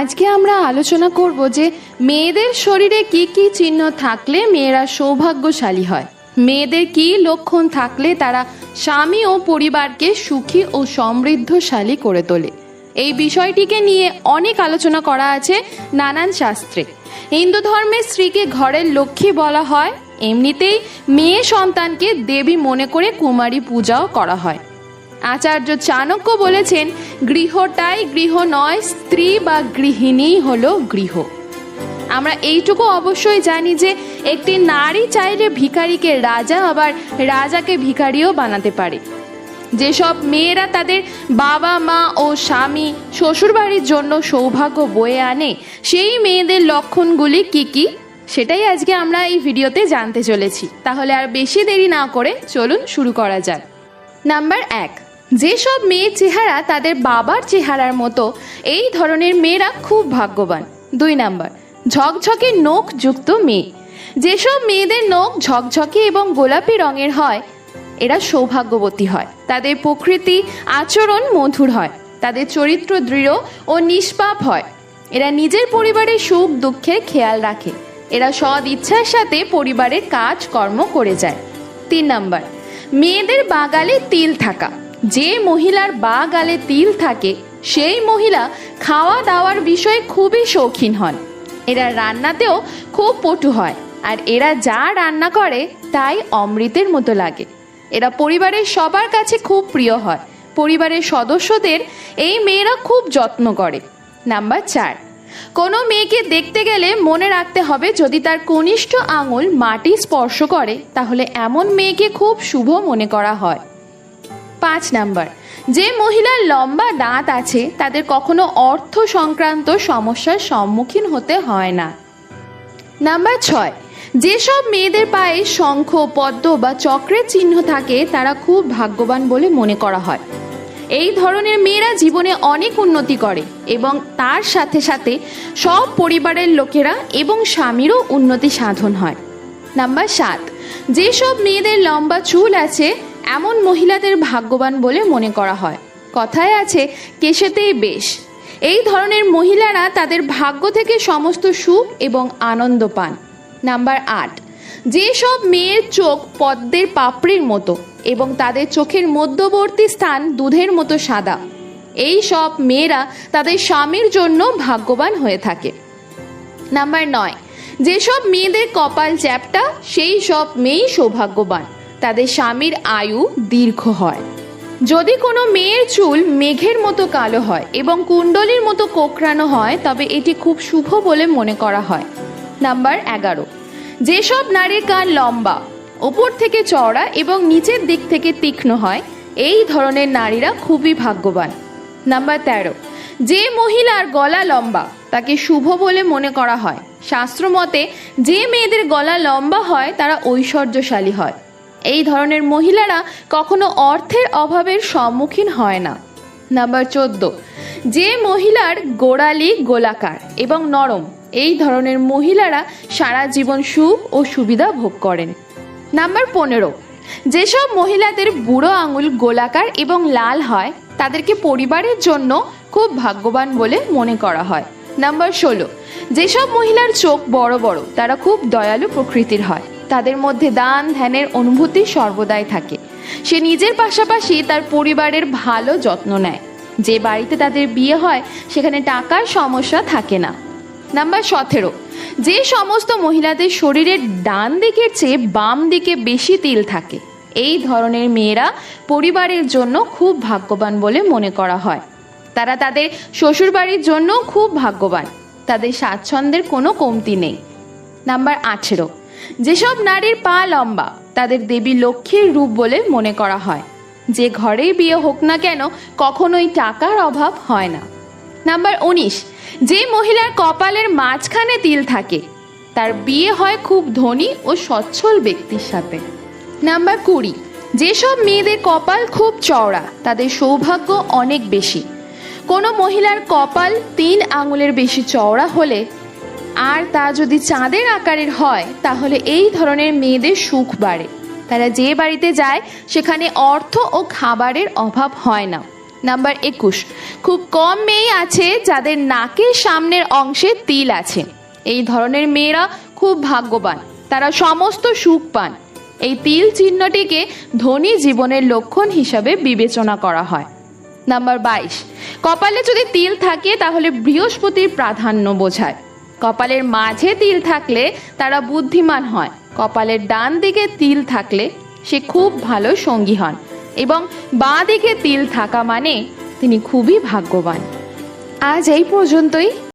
আজকে আমরা আলোচনা করব যে মেয়েদের শরীরে কি কি চিহ্ন থাকলে মেয়েরা সৌভাগ্যশালী হয়। মেয়েদের কি লক্ষণ থাকলে তারা স্বামী ও পরিবারকে সুখী ও সমৃদ্ধশালী করে তোলে। এই বিষয়টিকে নিয়ে অনেক আলোচনা করা আছে নানান শাস্ত্রে। হিন্দু ধর্মে স্ত্রীকে ঘরের লক্ষ্মী বলা হয়। এমনিতেই মেয়ে সন্তানকে দেবী মনে করে কুমারী পূজাও করা হয়। আচার্য চাণক্য বলেছেন, গৃহটাই গৃহ নয়, স্ত্রী বা গৃহিণী হলো গৃহ। আমরা এইটুকু অবশ্যই জানি যে, একটি নারী চাইলে ভিখারিকে রাজা, আবার রাজাকে ভিখারিও বানাতে পারে। যেসব মেয়েরা তাদের বাবা, মা ও স্বামী, শ্বশুরবাড়ির জন্য সৌভাগ্য বয়ে আনে, সেই মেয়েদের লক্ষণগুলি কি কি? সেটাই আজকে আমরা এই ভিডিওতে জানতে চলেছি। তাহলে আর বেশি দেরি না করে চলুন শুরু করা যাক। নাম্বার এক যেসব মেয়ের চেহারা তাদের বাবার চেহারার মতো, এই ধরনের মেয়েরা খুব ভাগ্যবান। দুই নাম্বার, ঝকঝকে নখ যুক্ত মেয়ে। যেসব মেয়েদের নখ ঝকঝকে এবং গোলাপি রঙের হয়, এরা সৌভাগ্যবতী হয়। তাদের প্রকৃতি, আচরণ মধুর হয়। তাদের চরিত্র দৃঢ় ও নিষ্পাপ হয়। এরা নিজের পরিবারের সুখ দুঃখের খেয়াল রাখে। এরা সৎ ইচ্ছার সাথে পরিবারের কাজ কর্ম করে যায়। তিন নাম্বার, মেয়েদের বাগালে তিল থাকা। যে মহিলার বা গালে তিল থাকে, সেই মহিলা খাওয়া দাওয়ার বিষয়ে খুবই শৌখিন হন। এরা রান্নাতেও খুব পটু হয়, আর এরা যা রান্না করে তাই অমৃতের মতো লাগে। এরা পরিবারের সবার কাছে খুব প্রিয় হয়। পরিবারের সদস্যদের এই মেয়েরা খুব যত্ন করে। নাম্বার চার, কোনো মেয়েকে দেখতে গেলে মনে রাখতে হবে যদি তার কনিষ্ঠ আঙুল মাটি স্পর্শ করে, তাহলে এমন মেয়েকে খুব শুভ মনে করা হয়। পাঁচ নাম্বার। যে মহিলার লম্বা দাঁত আছে, তাদের কখনো অর্থ সংক্রান্ত সমস্যার সম্মুখীন হতে হয় না। নাম্বার ছয়, যেসব মেয়েদের পায়ে শঙ্খ, পদ্ম বা চক্রের চিহ্ন থাকে, তারা খুব ভাগ্যবান বলে মনে করা হয়। এই ধরনের মেয়েরা জীবনে অনেক উন্নতি করে এবং তার সাথে সাথে সব পরিবারের লোকেরা এবং স্বামীরও উন্নতি সাধন হয়। নাম্বার সাত, যেসব মেয়েদের লম্বা চুল আছে এমন মহিলাদের ভাগ্যবান বলে মনে করা হয়। কথায় আছে, কেশেতেই বেশ। এই ধরনের মহিলারা তাদের ভাগ্য থেকে সমস্ত সুখ এবং আনন্দ পান। নাম্বার আট যেসব মেয়ের চোখ পদ্মের পাপড়ির মতো এবং তাদের চোখের মধ্যবর্তী স্থান দুধের মতো সাদা। এই সব মেয়েরা তাদের স্বামীর জন্য ভাগ্যবান হয়ে থাকে। নাম্বার নয় যেসব মেয়েদের কপাল চ্যাপটা, সেই সব মেয়েই সৌভাগ্যবান। তাদের স্বামীর আয়ু দীর্ঘ হয়। যদি কোনো মেয়ের চুল মেঘের মতো কালো হয় এবং কুণ্ডলীর মতো কোকড়ানো হয়, তবে এটি খুব শুভ বলে মনে করা হয়। নাম্বার এগারো। যেসব নারীর কান লম্বা, ওপর থেকে চওড়া এবং নিচের দিক থেকে তীক্ষ্ণ হয়, এই ধরনের নারীরা খুবই ভাগ্যবান। নাম্বার তেরো। যে মহিলার গলা লম্বা, তাকে শুভ বলে মনে করা হয়। শাস্ত্র মতে, যে মেয়েদের গলা লম্বা হয়, তারা ঐশ্বর্যশালী হয়। এই ধরনের মহিলারা কখনো অর্থের অভাবের সম্মুখীন হয় না। নাম্বার চোদ্দ, যে মহিলার গোড়ালি গোলাকার এবং নরম, এই ধরনের মহিলারা সারা জীবন সুখ ও সুবিধা ভোগ করেন। নাম্বার পনেরো, যেসব মহিলাদের বুড়ো আঙুল গোলাকার এবং লাল হয়, তাদেরকে পরিবারের জন্য খুব ভাগ্যবান বলে মনে করা হয়। নাম্বার ষোলো, যেসব মহিলার চোখ বড় বড়, তারা খুব দয়ালু প্রকৃতির হয়। তাদের মধ্যে দান ধ্যানের অনুভূতি সর্বদাই থাকে। সে নিজের পাশাপাশি তার পরিবারের ভালো যত্ন নেয়। যে বাড়িতে তাদের বিয়ে হয়, সেখানে টাকার সমস্যা থাকে না। নাম্বার সতেরো, যে সমস্ত মহিলাদের শরীরের ডান দিকের চেয়ে বাম দিকে বেশি তিল থাকে, এই ধরনের মেয়েরা পরিবারের জন্য খুব ভাগ্যবান বলে মনে করা হয়। তারা তাদের শ্বশুরবাড়ির জন্য খুব ভাগ্যবান। তাদের স্বাচ্ছন্দ্যের কোনো কমতি নেই। নাম্বার আঠেরো যেসব নারীর পা লম্বা, তাদের দেবী লক্ষ্মীর রূপ বলে মনে করা হয়। যে ঘরেই বিয়ে হোক না কেন, কখনোই টাকার অভাব হয় না। নাম্বার উনিশ, যে মহিলার কপালের মাঝখানে তিল থাকে, তার বিয়ে হয় খুব ধনী ও সচ্ছল ব্যক্তির সাথে। নাম্বার কুড়ি, যেসব মেয়েদের কপাল খুব চওড়া, তাদের সৌভাগ্য অনেক বেশি। কোনো মহিলার কপাল তিন আঙুলের বেশি চওড়া হলে আর তা যদি চাঁদের আকারের হয়, তাহলে এই ধরনের মেয়েদের সুখ বাড়ে। তারা যে বাড়িতে যায়, সেখানে অর্থ ও খাবারের অভাব হয় না। নাম্বার একুশ, খুব কম মেয়ে আছে যাদের নাকের সামনের অংশে তিল আছে। এই ধরনের মেয়েরা খুব ভাগ্যবান, তারা সমস্ত সুখ পান। এই তিল চিহ্নটিকে ধনী জীবনের লক্ষণ হিসাবে বিবেচনা করা হয়। নাম্বার বাইশ, কপালে যদি তিল থাকে, তাহলে বৃহস্পতির প্রাধান্য বোঝায়। কপালের মাঝে তিল থাকলে তারা বুদ্ধিমান হয়। কপালের ডান দিকে তিল থাকলে সে খুব ভালো সঙ্গী হন এবং বাঁ দিকে তিল থাকা মানে তিনি খুবই ভাগ্যবান। আজ এই পর্যন্তই।